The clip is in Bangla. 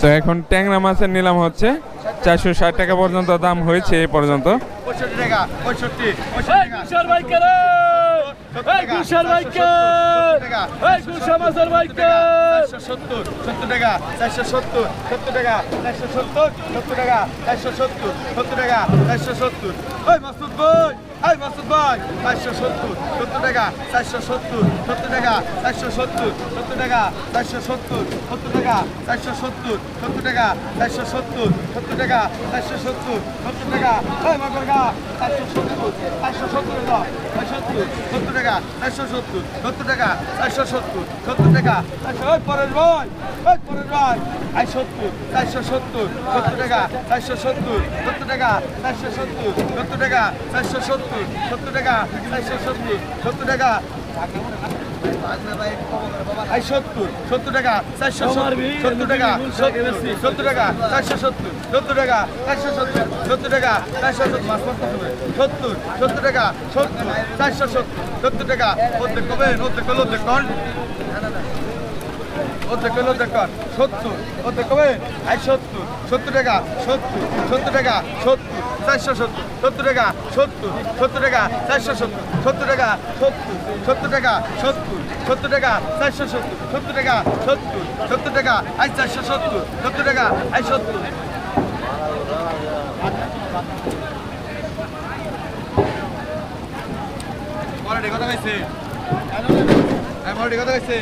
তো এখন ট্যাংরা মাছের নিলাম হচ্ছে চারশো ষাট টাকা পর্যন্ত দাম হয়েছে এই পর্যন্ত। পঁয়ষট্টি টাকা টাকা। টাকা চারশো সত্তর সত্তর টাকা এই মাসুদ ভাই চারশো সত্তর সত্তর টাকা চারশো সত্তর সত্তর টাকা চারশো সত্তর সত্তর টাকা চারশো সত্তর সত্তর টাকা চারশো সত্তর সত্তর টাকা চারশো সত্তর সত্তর টাকা চারশো সত্তর সত্তর টাকা ওই মাকড় গা চারশো সত্তর চারশো সত্তর সত্তর সত্তর টাকা চারশো সত্তর সত্তর টাকা চারশো সত্তর সত্তর টাকা চারশো ওই পরের ভাই ওই পরের ভাই আই সত্তর চারশো সত্তর সত্তর টাকা চারশো সত্তর সত্তর টাকা চারশো সত্তর সত্তর টাকা চারশো সত্তর সত্তর টাকা চারশো সত্তর সত্তর টাকা। সত্তর সত্তর টাকা চারশো সত্তর টাকা সত্তর টাকা চারশো সত্তর সত্তর টাকা চারশো সত্তর সত্তর টাকা চারশো সত্তর সত্তর টাকা সত্তর চারশো সত্তর সত্তর টাকা অর্ধেক কবেন অর্ধেক কন অর্ধেক হলো অর্ধেক কন সত্তর অর্ধেক কবে আই সত্তর সত্তর টাকা সত্তর সত্তর টাকা সত্তর চারশো সত্তর সত্তর টাকা সত্তর সত্তর টাকা চারশো সত্তর সত্তর টাকা সত্তর সত্তর টাকা সত্তর সত্তর টাকা চারশো সত্তর সত্তর টাকা সত্তর সত্তর টাকা আই চারশো সত্তর সত্তর টাকা আই সত্তর পরে কথা কইছে কত কইছে